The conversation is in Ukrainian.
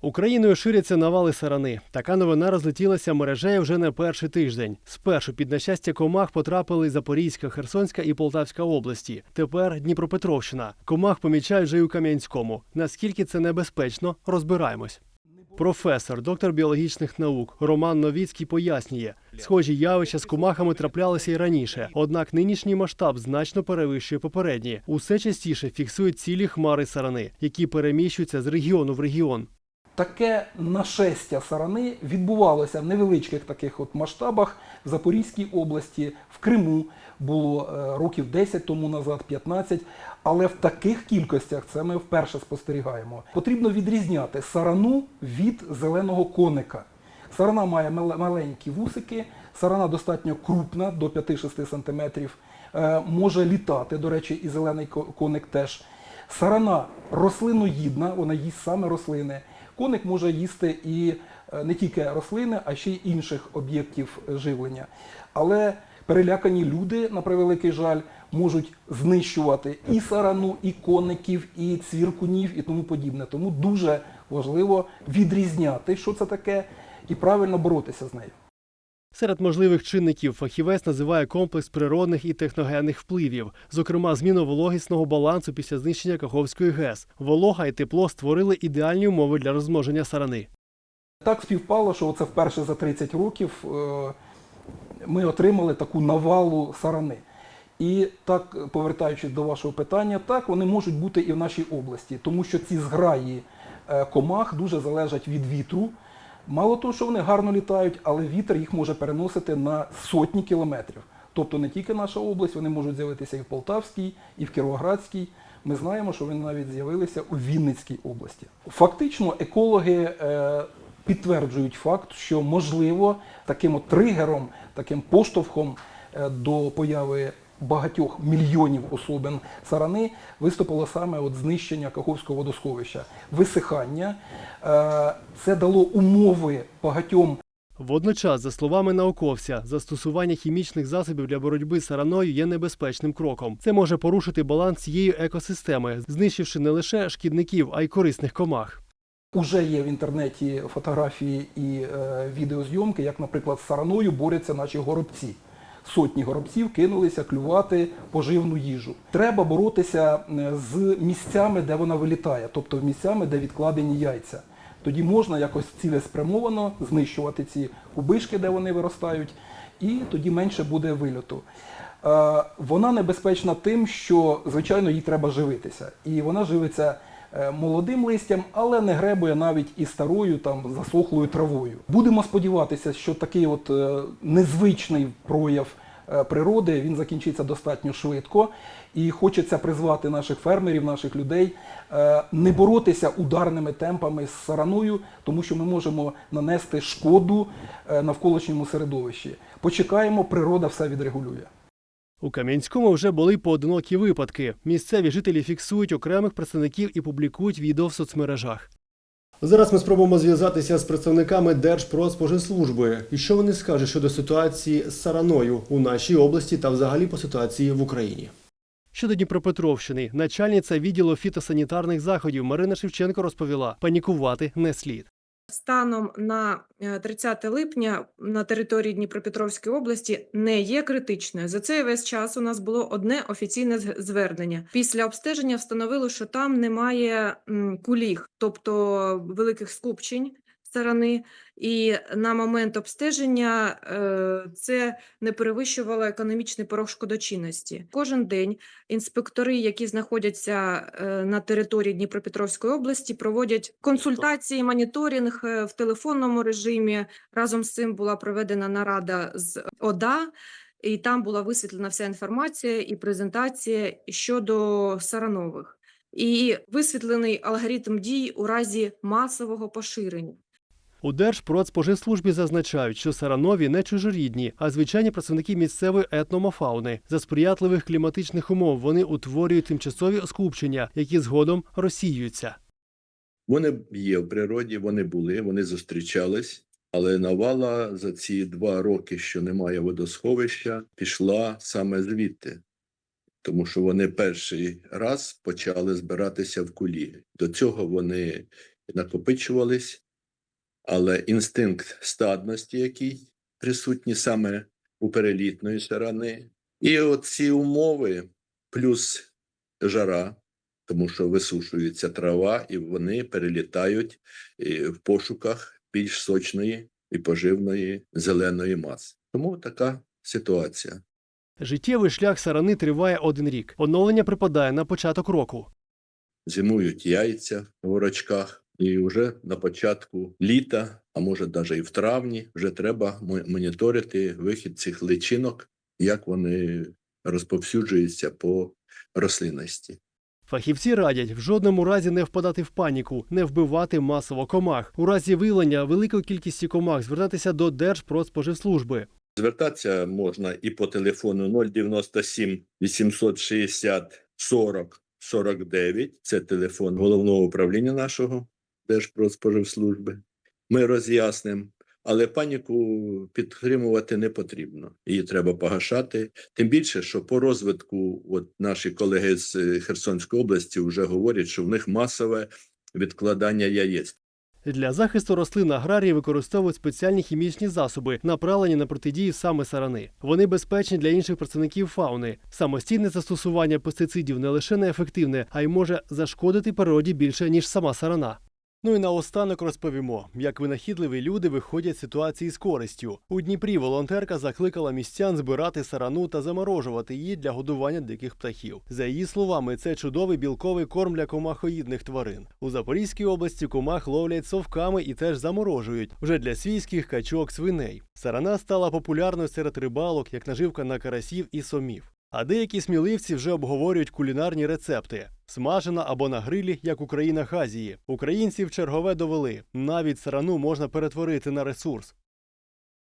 Україною ширяться навали сарани. Така новина розлетілася мережею вже не перший тиждень. Спершу під нещастя комах потрапили Запорізька, Херсонська і Полтавська області. Тепер Дніпропетровщина. Комах помічають вже й у Кам'янському. Наскільки це небезпечно, розбираємось. Професор, доктор біологічних наук Роман Новіцький пояснює, схожі явища з комахами траплялися й раніше, однак нинішній масштаб значно перевищує попередні. Усе частіше фіксують цілі хмари сарани, які переміщуються з регіону в регіон. Таке нашестя сарани відбувалося в невеличких таких от масштабах в Запорізькій області, в Криму було е, років 10 тому назад, 15, але в таких кількостях це ми вперше спостерігаємо. Потрібно відрізняти сарану від зеленого коника. Сарана має маленькі вусики, сарана достатньо крупна, до 5-6 см, е, може літати, до речі, і зелений коник теж. Сарана рослиноїдна, вона їсть саме рослини. Коник може їсти і е, не тільки рослини, а ще й інших об'єктів живлення. Але перелякані люди, на превеликий жаль, можуть знищувати і сарану, і коників, і цвіркунів, і тому подібне. Тому дуже важливо відрізняти, що це таке, і правильно боротися з нею. Серед можливих чинників фахівець називає комплекс природних і техногенних впливів, зокрема зміну вологісного балансу після знищення Каховської ГЕС. Волога і тепло створили ідеальні умови для розмноження сарани. Так співпало, що це вперше за 30 років е, ми отримали таку навалу сарани. І так, повертаючись до вашого питання, так вони можуть бути і в нашій області, тому що ці зграї е, комах дуже залежать від вітру. Мало того, що вони гарно літають, але вітер їх може переносити на сотні кілометрів. Тобто не тільки наша область, вони можуть з'явитися і в Полтавській, і в Кіровоградській. Ми знаємо, що вони навіть з'явилися у Вінницькій області. Фактично, екологи е, підтверджують факт, що можливо таким от тригером, таким поштовхом е, до появи багатьох мільйонів особин сарани виступило саме от знищення Каховського водосховища, висихання. Е, Це дало умови багатьом Водночас, за словами науковця, застосування хімічних засобів для боротьби з сараною є небезпечним кроком. Це може порушити баланс цієї екосистеми, знищивши не лише шкідників, а й корисних комах. Уже є в інтернеті фотографії і е, відеозйомки, як, наприклад, з сараною борються наші горобці. Сотні горобців кинулися клювати поживну їжу. Треба боротися е, з місцями, де вона вилітає, тобто місцями, де відкладені яйця. Тоді можна якось цілеспрямовано знищувати ці кубишки, де вони виростають, і тоді менше буде вильоту. Е, Вона небезпечна тим, що, звичайно, їй треба живитися. І вона живиться е, молодим листям, але не гребує навіть і старою там засохлою травою. Будемо сподіватися, що такий от незвичний прояв природи він закінчиться достатньо швидко. І хочеться призвати наших фермерів, наших людей е, не боротися ударними темпами з сараною, тому що ми можемо нанести шкоду е, навколишньому середовищі. Почекаємо, природа все відрегулює. У Кам'янському вже були поодинокі випадки. Місцеві жителі фіксують окремих представників і публікують відео в соцмережах. Зараз ми спробуємо зв'язатися з представниками Держпродспоживслужби. І що вони скажуть щодо ситуації з сараною у нашій області та взагалі по ситуації в Україні. Щодо Дніпропетровщини, начальниця відділу фітосанітарних заходів Марина Шевченко розповіла: панікувати не слід. Станом на е, 30 липня на території Дніпропетровської області не є критичною. За цей весь час у нас було одне офіційне звернення. Після обстеження встановило, що там немає куліг, тобто великих скупчень сарани. І на момент обстеження е, це не перевищувало економічний порог шкодочинності. Кожен день інспектори, які знаходяться е, на території Дніпропетровської області, проводять консультації, моніторинг е, в телефонному режимі. Разом з цим була проведена нарада з ОДА. І там була висвітлена вся інформація і презентація щодо саранових, і висвітлений алгоритм дій у разі масового поширення. У Держпродспоживслужбі зазначають, що саранові не чужорідні, а звичайні представники місцевої етномофауни. За сприятливих кліматичних умов вони утворюють тимчасові скупчення, які згодом розсіюються. Вони є в природі, вони були, вони зустрічались, але навала за ці два роки, що немає водосховища, пішла саме звідти. Тому що вони перший раз почали збиратися в кулі. До цього вони накопичувались, але інстинкт стадності, який присутній саме у перелітної сарани, і оці умови, плюс жара, тому що висушується трава, і вони перелітають е, в пошуках більш сочної і поживної зеленої маси. Тому така ситуація. Життєвий шлях сарани триває один рік. Оновлення припадає на початок року. Зимують яйця в горочках, і вже на початку літа, а може навіть і в травні, вже треба мо- моніторити вихід цих личинок, як вони розповсюджуються по рослинності. Фахівці радять в жодному разі не впадати в паніку, не вбивати масово комах. У разі виявлення великої кількості комах звертатися до Держпродспоживслужби. Звертатися можна і по телефону 097 860 40 49. Це телефон головного управління нашого Держпродспоживслужби. Ми роз'яснимо, але паніку підтримувати не потрібно. Її треба погашати. Тим більше, що по розвитку, от наші колеги з е, Херсонської області вже говорять, що в них масове відкладання яєць. Для захисту рослин аграрії використовують спеціальні хімічні засоби, направлені на протидію саме сарани. Вони безпечні для інших представників фауни. Самостійне застосування пестицидів не лише неефективне, а й може зашкодити природі більше ніж сама сарана. Ну і наостанок розповімо, як винахідливі люди виходять з ситуації з користю. У Дніпрі волонтерка закликала містян збирати сарану та заморожувати її для годування диких птахів. За її словами, це чудовий білковий корм для комахоїдних тварин. У Запорізькій області комах ловлять совками і теж заморожують вже для свійських качок свиней. Сарана стала популярною серед рибалок як наживка на карасів і сомів. А деякі сміливці вже обговорюють кулінарні рецепти: смажена або на грилі, як у країнах Азії. Українці в чергове довели, навіть сарану можна перетворити на ресурс.